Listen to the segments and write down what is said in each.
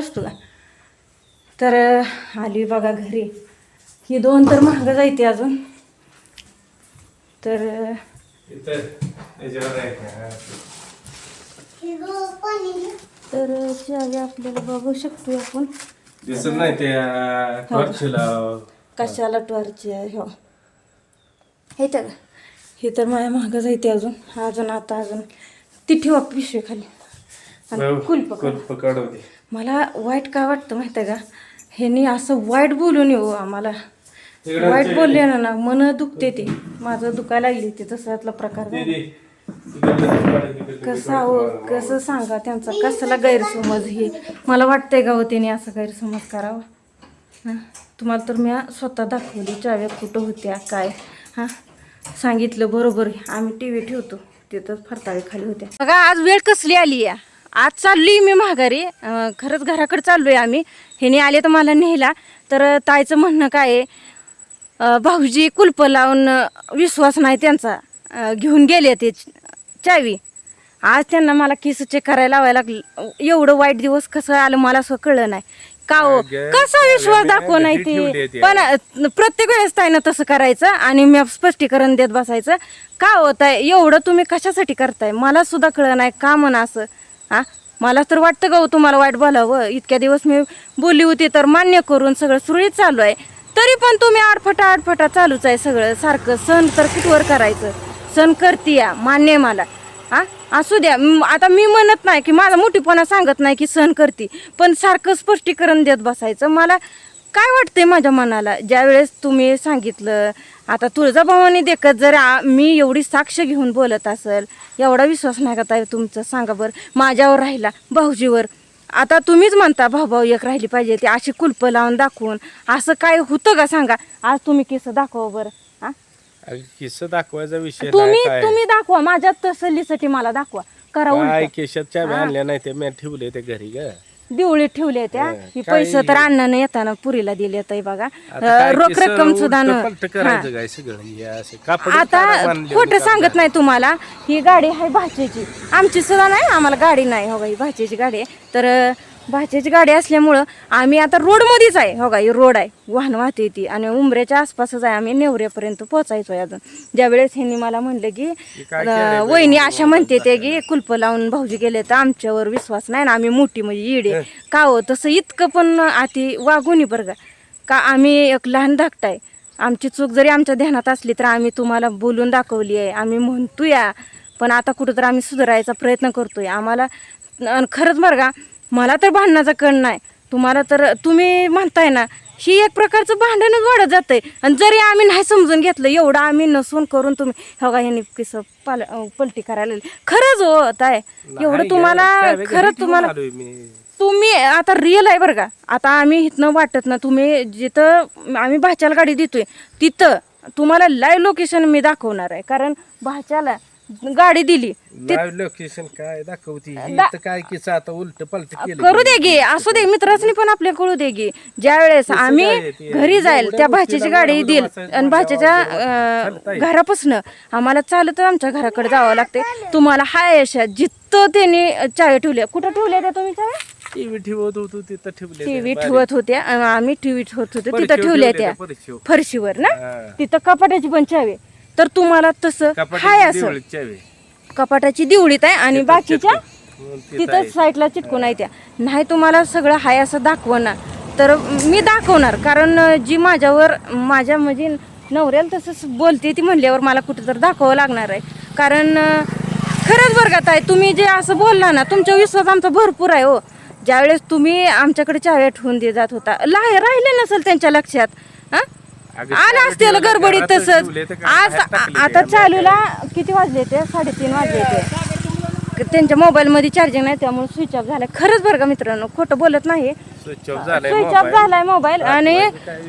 का? तर आली बघा घरी. ही दोन तर महाग जायते अजून. तर? तर चावी आपल्याला बघू शकतो आपण. दिसत नाही ते टॉर्चला कशाला टॉर्च आहे? हो. हे तर हे तर माझ्या महाग जायते अजून. अजून आता अजून. ती ठेवा पिशवी खाली. आणि मला वाईट काय वाटतं माहिती आहे का? ह्यांनी असं वाईट बोलून येऊ आम्हाला. वाईट बोलले ना ना मन दुखते ते. माझं दुखायला लागली ते तसल्यातला प्रकार कसं. अहो कसं सांगा त्यांचा? कसला गैरसमज हे? मला वाटतंय का हो त्याने असं गैरसमज करावा? हां? तुम्हाला तर मी स्वतः दाखवली चाव्या कुठं होत्या काय? हां? सांगितलं बरोबर. आम्ही टी व्ही ठेवतो. तिथं फरताळी खाली होत्या. बघा आज वेळ कसली आली या? आज चालली मी माघारी. अं, खरंच घराकडे चाललोय आम्ही. ह्याने आले तर मला नेला तर ताईचं म्हणणं काय आहे? अं, भाऊजी कुलप लावून अं, विश्वास नाही त्यांचा. अं, घेऊन गेले ते चावी. आज त्यांना मला केस चेक करायला लावायला लागलं. एवढं वाईट दिवस कसं आलं मला असं कळलं नाही. का हो? अगं, कसा विश्वास दाखव नाही ठेवली ते? आहे ती. पण अं, प्रत्येक वेळेस ताईनं तसं करायचं आणि मी स्पष्टीकरण देत बसायचं. का होत आहे एवढं तुम्ही कशासाठी करताय? मला सुद्धा कळलं नाही. का म्हणा असं? हा? मला तर वाटतं गहू हो तुम्हाला वाईट बोलावं. इतक्या दिवस मी बोलली होती तर मान्य करून सगळं सुरळीत चालू आहे. तरी पण तुम्ही आडफटा आडफटा चालूच आहे सगळं. सारखं सण तर कुठवर करायचं? सण करते या मान्य मला. हा? असू द्या. आता मी म्हणत नाही की माझा मोठीपणा सांगत नाही की सण करते. पण सारखं स्पष्टीकरण देत बसायचं. मला काय वाटतंय माझ्या मनाला? ज्यावेळेस तुम्ही सांगितलं आता तुळजाभवानी देखत जर आ- मी एवढी साक्ष घेऊन बोलत असेल एवढा विश्वास नाही का ताई तुमचं? सांगा बरं माझ्यावर राहिला भाऊजीवर. आता तुम्हीच म्हणता भाऊ भाऊ एक राहिली पाहिजे ती अशी कुलप लावून दाखवून. असं काय होतं का सांगा? आज तुम्ही केस दाखवा बरं हा? अगं, किस्सा दाखवायचा विषय तुम्ही नाही काय? तुम्ही दाखवा माझ्या तसल्लीसाठी मला दाखवा. करा काय उलट. केशात चाव्या आणल्या नाही ते मी ठेवले ते घरी ग. दिवळीत ठेवले त्या. हं, पैसे तर अण्णानं येताना पुरीला दिले तर बघा. रोख रक्कम सुद्धा न- उलटं पलटं करायचं काय सगळं? हे असं कापड आता खोटं सांगत नाही तुम्हाला ही गाडी आहे भाचेची आमची सुद्धा नाही आम्हाला गाडी नाही हो ही भाचेची गाडी आहे. तर अं, भाचेची गाडी असल्यामुळं आम्ही आता रोडमध्येच आहे. हो ही रोड आहे. वाहन वाहते ती. आणि उमऱ्याच्या आसपासच आहे. आम्ही नेवऱ्यापर्यंत पोहोचायचो आहे अजून. ज्यावेळेस ह्यांनी मला म्हणलं की? वहिनी अशा म्हणते ते की कुलप लावून भाऊजी गेले तर आमच्यावर विश्वास नाही ना. आम्ही मोठी म्हणजे इडे. का हो? तसं इतकं पण आती वागूनी बरं का. का आम्ही एक लहान धाकटाय आमची चूक जरी आमच्या ध्यानात असली तर आम्ही तुम्हाला बोलून दाखवली आहे. आम्ही म्हणतोय. पण आता कुठं तर आम्ही सुधारायचा प्रयत्न करतोय. आम्हाला खरंच बरं का मला तर भांडणाचा कण नाही. तुम्हाला तर तुम्ही म्हणताय ना ही एक प्रकारचं भांडणच वाढत जातंय. आणि जरी आम्ही नाही समजून घेतलं एवढं आम्ही नसून करून तुम्ही हो का यांनी किस पाल पलटी करायला. खरंच हो ताय एवढं तुम्हाला खरंच तुम्हाला तुम्ही आता रिअल आहे बरं का. आता आम्ही इथनं वाटत ना तुम्ही जिथं आम्ही भाच्याला गाडी देतोय तिथं तुम्हाला लाईव्ह लोकेशन मी दाखवणार आहे. कारण भाच्याला गाडी दिली लाईव्ह लोकेशन काय दाखवती ही दा- तर काय किस्सा आता उलट पलट केलं करू दे गे असू दे मित्रांनी पण आपल्या कळू दे गे ज्या वेळेस आम्ही? घरी जाईल त्या भाच्याची गाडी देईल आणि चालतंय. घरापासनं आम्हाला चालत आमच्या घराकडे जावं लागते तुम्हाला हाय अशा जिथं त्यांनी चाव्या ठेवल्या कुठं ठेवल्या त्या तुम्ही चाव्या टीव्ही ठेवत होतो तिथं ठेवले टीव्ही ठेवत होत्या आणि आम्ही टीव्ही ठेवत होतो तिथं फरशीवर ठेवल्या ठेवल्या त्या त्या फरशीवर. फरशीवर ना हा. तिथं कपाटाची पण चावी. तर तुम्हाला तसं हाय असं. कपाटाची दिवळीत आहे आणि बाकीच्या तिथं साईडला चिटकून आहे त्या. नाही तुम्हाला सगळं हाय असं दाखव ना तर मी दाखवणार कारण जी माझ्यावर माझ्या म्हणजे नवऱ्याला तसंच बोलते ती म्हणल्यावर मला कुठं तर दाखवावं लागणार आहे. कारण खरंच बरं का ताई तुम्ही जे असं बोलला ना तुमचा विश्वास आमचा भरपूर आहे हो. ज्यावेळेस तुम्ही आमच्याकडे चाव्या ठेवून दे जात होता ला राहिले नसेल त्यांच्या लक्षात हा? आलं चाव्या असतील गडबडीत तसंच. आज आता चालूला किती वाजले ते? साडेतीन वाजले ते. त्यांच्या मोबाईलमध्ये चार्जिंग नाही त्यामुळे स्विच ऑफ झालाय. खरंच बरं का मित्रांनो खोटं बोलत नाही. स्विच ऑफ झालाय मोबाईल आणि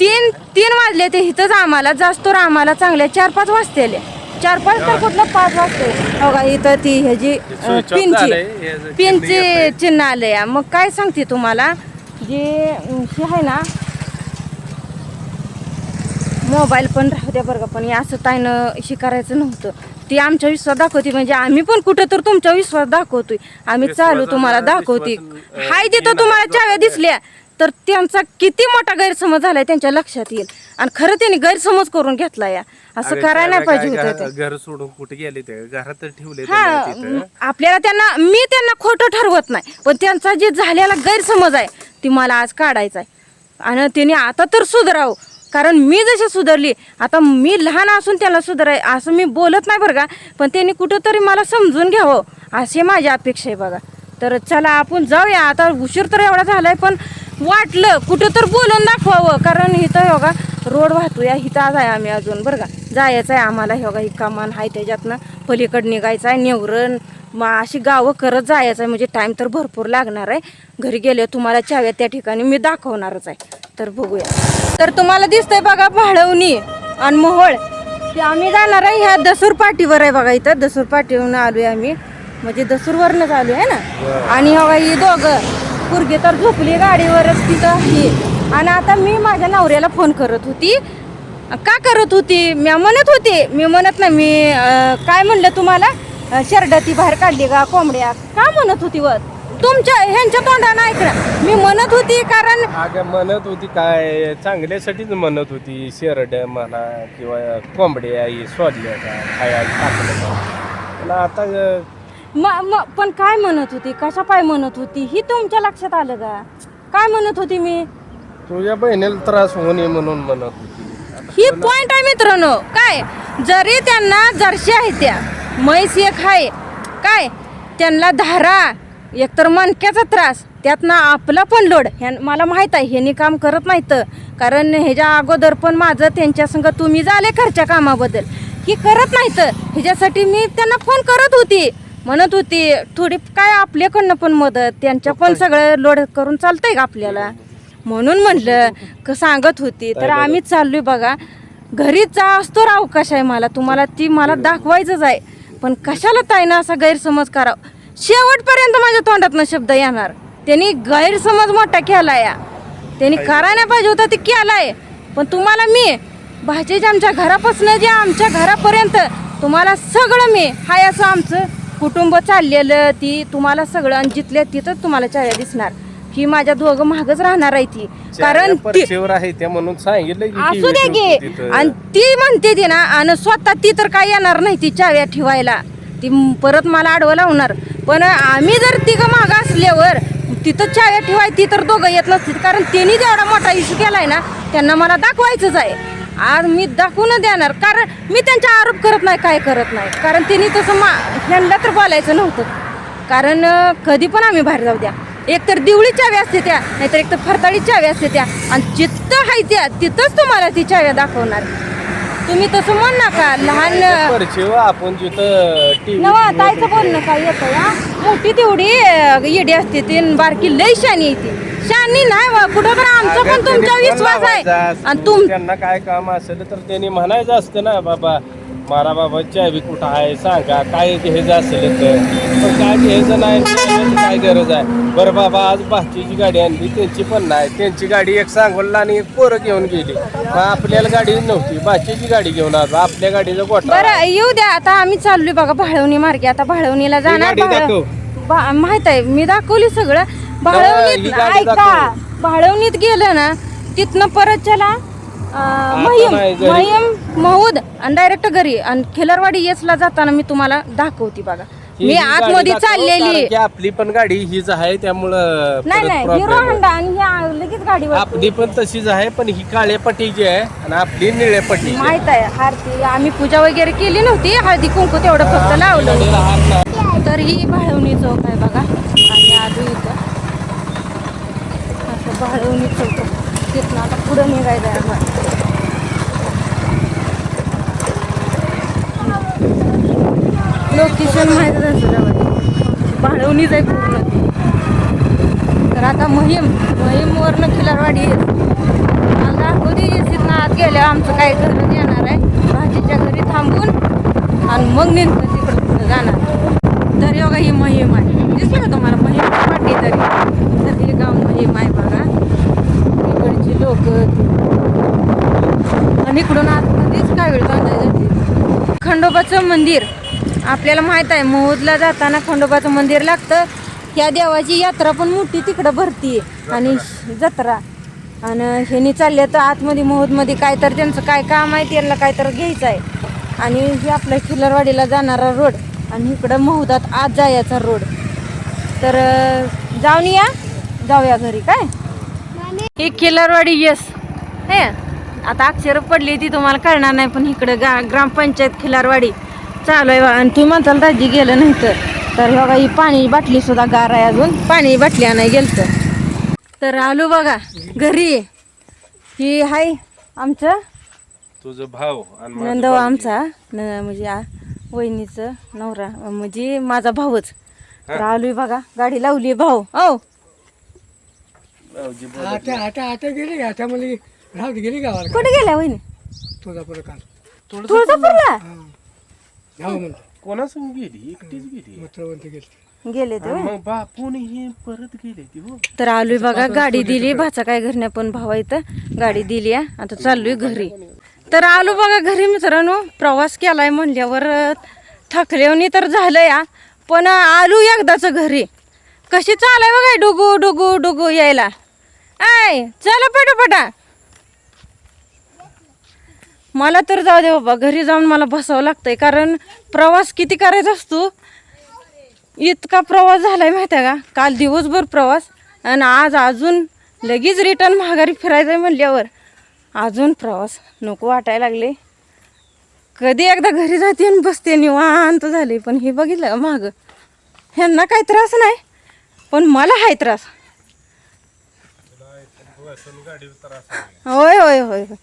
तीन तीन वाजले ते इथंच आम्हाला. जास्त तर आम्हाला चांगल्या चार पाच वाजते चार पाच तर कुठलं पाच वाजते. हो का इथं ती ह्याची पिनची हे पिनचे चिन्ह आलंय. मग काय सांगते तुम्हाला? जे हे आहे ना मोबाईल पण राहू द्या बरं का पण असं ताईनं हे करायचं नव्हतं. ती आमचा विश्वास दाखवते म्हणजे आम्ही पण कुठं तर तुमचा विश्वास दाखवतोय. आम्ही चालू तुम्हाला दाखवते हाय तिथं तुम्हाला चाव्या दिसल्या तर त्यांचा किती मोठा गैरसमज झालाय त्यांच्या लक्षात येईल. आणि खरं त्यांनी गैरसमज करून घेतला या. असं करायला पाहिजे होतं. घर सोडून कुठे गेले ते? घरात ठेवले हा आपल्याला त्यांना मी त्यांना खोटं ठरवत नाही पण त्यांचा जे झालेला गैरसमज आहे ती मला आज काढायचा आहे आणि त्यांनी आता तर सुधारावं. कारण मी जशी सुधारली आता मी लहान असून त्याला सुधाराय असं मी बोलत नाही बरं का पण त्यांनी कुठंतरी मला समजून घ्यावं अशी माझी अपेक्षा आहे बघा. तर चला आपण जाऊया. आता उशीर तर एवढा झाला आहे पण वाटलं कुठं तर बोलून दाखवावं. कारण इथं बघा रोड वाहतूया इथं आज आहे आम्ही अजून बरं का. जायचं आहे आम्हाला हे बघा ही कमान आहे त्याच्यातनं पलीकडं निघायचं आहे नेवरण मग अशी गावं करत जायचं आहे. म्हणजे टाईम तर भरपूर लागणार आहे. घरी गेले तुम्हाला चाव्या त्या ठिकाणी मी दाखवणारच आहे. तर बघूया. तर तुम्हाला दिसतंय बघा भाळवणी आणि मोहोळ. ते आम्ही जाणार आहे ह्या दसूर पाटीवर आहे बघा इथं. दसूर पाटीवरून आलोय आम्ही. म्हणजे दसूरवरनंच आलोय आहे ना? आणि हवा ही दोघं. पोरगी तर झोपली गाडीवरच तिथं. ही. आणि आता मी माझ्या नवऱ्याला फोन करत होती. का करत होती? मी म्हणत होती. मी म्हणत नाही मी काय म्हणलं तुम्हाला? शेरडाती बाहेर काढली का कोंबड्या? का म्हणत होती व तुमच्या ह्यांच्या तोंडानं ऐकलं. मी म्हणत होती कारण अगं म्हणत होती काय? चांगल्यासाठीच म्हणत होती. शेरड म्हणा किंवा कोंबड्या ही सोडल्या का? खायला टाकलं का? पण आता अं, म म पण काय म्हणत होती? कशा पाय म्हणत होती? ही तुमच्या लक्षात आलं का? काय म्हणत होती मी? तुझ्या बहिणीला त्रास होऊ नये म्हणून म्हणत होती. ही पॉइंट आहे मित्रांनो. काय? जरी त्यांना जर्शी आहे त्या म्हैस एक आहे. काय? त्यांना धारा एकतर मणक्याचा त्रास त्यातनं आपला पण लोड. ह्या मला माहीत आहे ह्यांनी काम करत नाहीत. कारण ह्याच्या अगोदर पण माझं त्यांच्या संग तुम्ही झाले घरच्या कामाबद्दल. ही करत नाहीत. ह्याच्यासाठी मी त्यांना फोन करत होती. म्हणत होती थोडी काय आपल्याकडनं पण मदत त्यांच्या पण सगळं लोड करून चालतंय का आपल्याला? म्हणून म्हटलं क सांगत होती. तर आम्ही चाललोय बघा. घरीच जा असतो अवकाश आहे मला. तुम्हाला ती मला दाखवायचंच आहे. पण कशाला ताईनं असा गैरसमज करावा? शेवटपर्यंत माझ्या तोंडातनं शब्द येणार. त्यांनी गैरसमज मोठा केला या त्यांनी करायला पाहिजे होता ते केलाय. पण तुम्हाला मी भाजीच्या आमच्या घरापासून जे आमच्या घरापर्यंत तुम्हाला सगळं मी हाय असं आमचं कुटुंब चाललेलं ती तुम्हाला सगळं आणि जिथल्या तिथंच तुम्हाला चाव्या दिसणार. ही माझ्या दोघं महागच राहणार आहे ती. कारण ती आहे त्या म्हणून सांगितलं की असू दे तिथं. आणि ती म्हणते ती ना आणि स्वतः ती तर काय येणार नाही ती चाव्या ठेवायला. ती परत मला आडवं लावणार. पण आम्ही जर तिघं मागं असल्यावर तिथं छाया ठेवाय ती तर दोघं येत नसतील. कारण त्यांनी जेवढा मोठा इश्यू केलाय ना त्यांना मला दाखवायचंच आहे. आज मी दाखवून देणार. कारण मी त्यांचा आरोप करत नाही काय करत नाही. कारण त्यांनी तसं मा ह्यांना तर बोलायचं नव्हतं. कारण कधी पण आम्ही बाहेर जाऊ द्या. एक तर दिवळी चाव्या असते त्या नाहीतर एक तर फरताळी चाव्या असते त्या. आणि जिथं आहे त्या तिथंच तुम्हाला ती चाव्या दाखवणार. तुम्ही तसं म्हण नका लहान आपण जिथं टीव्ही नवा ताईचं बोलणं काय येतं या मोठी तेवढी येडी असते ती बारकी लई शानी येते शानी नाही बा, कुठं तर आमचा पण तुमचा विश्वास आहे. आणि तुम त्यांना काय काम असेल तर त्यांनी म्हणायचं असतं ना बाबा. मारा बाबा चावी कुठं आहे सांगा काय घ्यायचं असेल तर. पण काय घ्यायचं नाही काय गरज आहे? बरं बाबा आज भाचीची गाडी आणली त्यांची पण नाही. त्यांची गाडी एक सांगोलला आणि एक पोरं घेऊन गेली. मग आपल्याला गाडी नव्हती भाचीची गाडी घेऊन आलो. आपल्या गाडीचा गोठा. बरं येऊ द्या आता आम्ही चाललोय बघा भाळवणी मार्गे. आता भाळवणीला जाणार गाडी भाळ- दाखव. बा- माहीत आहे मी दाखवली सगळं. ही भाळवणीत गाडी ऐका दाखव. भाळवणीत गेलं ना तिथनं परत चला. महिम. महिम महूद आणि डायरेक्ट घरी आणि खिलरवाडी येसला जाताना मी तुम्हाला दाखवती बघा ही मी गाडी आतमध्ये चाललेली की आपली पण गाडी हीच आहे त्यामुळं नाही परत नाही problem हिरो होईल. हंडा आणि ह्या लगेच गाडीवर आपली पण तशीच आहे पण ही काळ्या पट्टीची आहे आणि आपली निळ्या पट्टीची आहे. माहीत आहे आरती आम्ही पूजा वगैरे केली नव्हती हळदी कुंकू तेवढं फक्त लावलं लाव. तर ही भाळवणी चौक आहे बघा आणि आधी इथं असं भाळवणी चौक तिथनं आता पुढं निघायचं आहे आम्हाला. लोकेशन माहीतच असं भाडवणीच आहे पूर्ण. तर आता मोहीम मोहीमवरनं खिलारवाडी येत मला दाखवते तिथनं आत गेल्यावर आमचं काय घरच येणार आहे. भाजीच्या घरी थांबून आणि मग नेमकं तिकडं पुढं जाणार. तर योगा ही मोहीम आहे. दिसलं का तुम्हाला? मोहीम वाटली तरी. तर हे गाव मोहीम आहे बघा. तिकडची लोक आणि इकडून आतमध्येच काय वेळ बांधायला जाते? खंडोबाचं मंदिर. आपल्याला माहीत आहे मोहदला जाताना खंडोबाचं मंदिर लागतं. या देवाची यात्रा पण मोठी तिकडं भरती आणि जत्रा. आणि ह्यानी चालले तर आतमध्ये मोहदमध्ये काय तर त्यांचं काय काम आहे त्यांना काय तर घ्यायचं आहे. आणि हे आपल्या खिलरवाडीला जाणारा रोड. आणि इकडं मोहदात आत जायचा रोड. तर जाऊन या. जाऊया घरी काय? ही खिल्लारवाडी यस हे आता अक्षर पडली ती तुम्हाला कळणार नाही पण इकडं गा ग्रामपंचायत खिलारवाडी चालू आहे बा. आणि तुम्ही म्हणताल दाजी गेलं नाही तर. तर बघा ही पाणी बाटली सुद्धा गार आहे अजून. पाणी बाटली आणाय गेलतं तर. आलो बघा घरी ही हाय आमचं. तुझं भाव आणि माझं नंदव भाऊ. आमचा न म्हणजे वहिनीचं नवरा म्हणजे माझा भाऊच. तर आलोय बघा गाडी लावली भाऊ. हो. आता आता आता गेली का? आता मला राहू दे गेली गावाला कुठे गेल्या वहिनी? काल. तुळजापूरला? जाऊ म्हणतो कोणासंग गेली? एकटीच गेली. मित्रवंत गेली. गेले ते बापून हे परत गेले ती हो. तर आलोय बघा गाडी दिली. भाचा काय घरण्या पण भावा इथं. गाडी दिली. आता चाललोय घरी. तर आलो बघा घरी मित्रांनो. प्रवास केलाय म्हणल्यावर अं, तर झालं या पण आलो एकदाच घरी. कशी चालाय बघा डुगू डुगू डुगू यायला. आय चला पटापटा. मला तर जाऊ दे बाबा घरी जाऊन मला बसावं लागतंय कारण प्रवास किती करायचा असतो? इतका प्रवास झालाय माहिती आहे का? काल दिवसभर प्रवास आणि आज अजून लगेच रिटर्न माघारी फिरायचं आहे म्हणल्यावर अजून प्रवास नको वाटायला लागले. कधी एकदा घरी जाते आणि बसते निवांत झाले पण हे बघितलं माग ह्यांना काही त्रास नाही पण मला हाय त्रास. होय होय होय होय.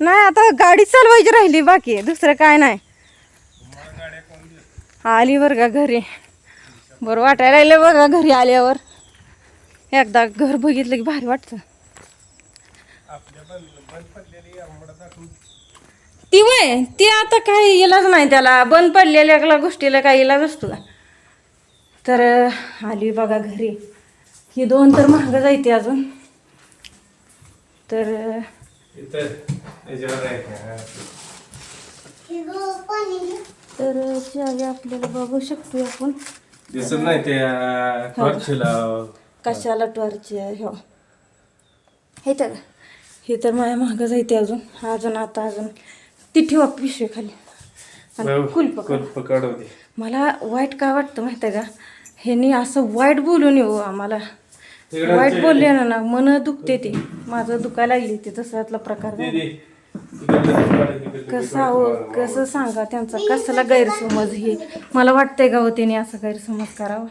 नाही आता गाडी चालवायची राहिली बाकी दुसरं काय नाही. आली बरं का घरी. बरं वाटायला लागलं बघा घरी आल्यावर. एकदा घर बघितलं की भारी वाटतं. ती वय ती आता काही इलाज नाही त्याला. बंद पडलेल्या गोष्टीला काही इलाज असतो का? तर आली बघा घरी. ही दोन तर महाग जायते अजून. तर आहे का? तर चावी आपल्याला बघू शकतो आपण. दिसत नाही ते टॉर्चला कशाला टॉर्च आहे हो. हे तर हे तर माझ्या मागं जायते अजून. अजून आता अजून. ती ठेवा पिशवी खाली. कुलप. कुलप मला वाईट काय वाटतं माहिती आहे का? ह्यांनी असं वाईट बोलून येऊ आम्हाला. वाईट बोलले ना ना मन दुखते ते. माझं दुखायला लागली ते तसातला प्रकार कसं. हवं कसं सांगा त्यांचा? कसला गैरसमज हे? मला वाटतंय का हो त्याने असं गैरसमज करावा.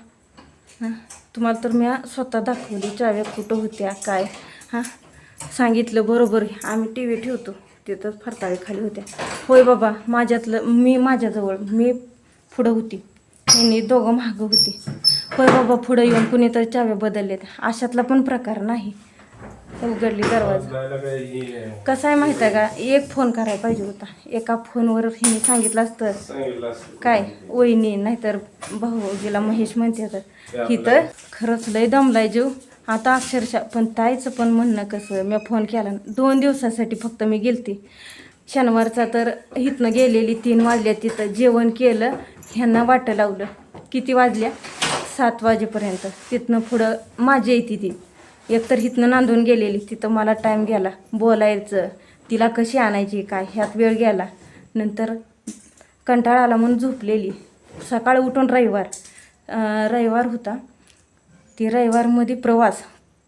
हां? तुम्हाला तर मी स्वतः दाखवली चाव्या कुठं होत्या काय? हां? सांगितलं बरोबर. आम्ही टी व्ही ठेवतो तिथं फरताळी खाली होत्या. होय बाबा माझ्यातलं मी माझ्याजवळ मी पुढं होती. यांनी दोघं मागं होती. होय बाबा पुढं येऊन कुणीतरी चाव्या बदलल्यात अशातला पण प्रकार नाही. उघडली दरवाजा. हे कसं आहे माहिती आहे का? एक फोन करायला पाहिजे होता. एका फोनवर हिने सांगितलं असतं. सांगितलं असतं. काय? वहिनी नाहीतर भाऊजीला महेश म्हणते तर इथं खरंच लय दमलाय जीव. आता अक्षरशः पण ताईचं पण म्हणणं कसं मी फोन केला दोन दिवसासाठी फक्त मी गेलती. शनिवारचा तर इथनं गेलेली तीन वाजल्या तिथं जेवण केलं ह्यांना वाटं लावलं. किती वाजल्या? सात वाजेपर्यंत. तिथनं पुढं माझी येते ती एकतर इथनं नांदून गेलेली तिथं मला टाईम गेला बोलायचं तिला कशी आणायची काय? ह्यात वेळ गेला नंतर कंटाळा आला म्हणून झोपलेली. सकाळ उठून रविवार. रविवार होता. ती रविवारमध्ये प्रवास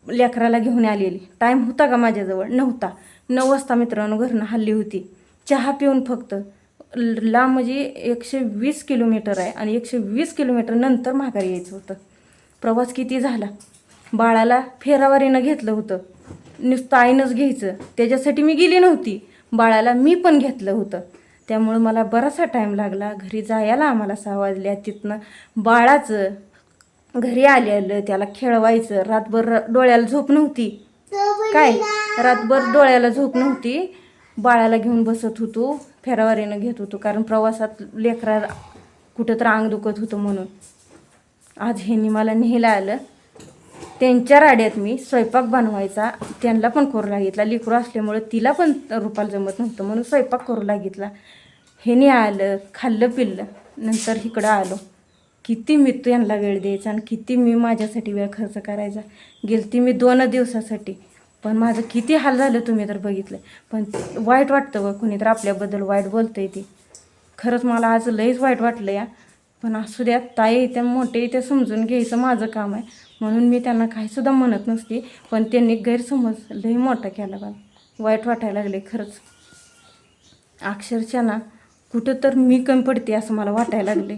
लेकराला घेऊन आलेली. टाईम होता का माझ्याजवळ? नव्हता. नऊ वाजता मित्रांनो घरनं हल्ली होती. चहा पिऊन फक्त ल- लांब म्हणजे एकशे वीस किलोमीटर आहे आणि एकशे वीस किलोमीटर नंतर माघारी यायचं होतं. प्रवास किती झाला? बाळाला फेरावारीनं घेतलं होतं. नुसतं आईनंच घ्यायचं. त्याच्यासाठी मी गेली नव्हती. बाळाला मी पण घेतलं होतं. त्यामुळं मला बराचसा टाईम लागला. घरी जायला आम्हाला सहा वाजल्या. तिथनं बाळाचं घरी आलेलं. त्याला खेळवायचं. रातभर डोळ्याला झोप नव्हती. काय? रातभर डोळ्याला झोप नव्हती. बाळाला घेऊन बसत होतो फेरावारीनं घेत होतो कारण प्रवासात लेकरा कुठं तर अंग दुखत होतं म्हणून. आज ह्यांनी मला नेहला आलं. त्यांच्या राड्यात मी स्वयंपाक बनवायचा त्यांना पण करू लागितला. लिकरू असल्यामुळं तिला पण रुपाला जमत नव्हतं म्हणून स्वयंपाक करू लागितला. ह्याने आलं खाल्लं पिल्लं. नंतर इकडं आलो. किती मी त्यांना वेळ द्यायचा आणि किती मी माझ्यासाठी वेळ खर्च करायचा. गेलती मी दोन दिवसासाठी. पण माझं किती हाल झालं तुम्ही तर बघितलं पण वाईट वाटतं व कुणी तर आपल्याबद्दल वाईट बोलतंय ते. खरंच मला आज लईच वाईट वाटलं या. पण असू द्या ताई त्या मोठे ते समजून घ्यायचं माझं काम आहे. म्हणून मी त्यांना काहीसुद्धा म्हणत नसते पण त्यांनी गैरसमज लई मोठा केला बघा. वाईट वाटायला लागले खरंच. अक्षरशः ना कुठं तर मी कमी पडते असं मला वाटायला लागले.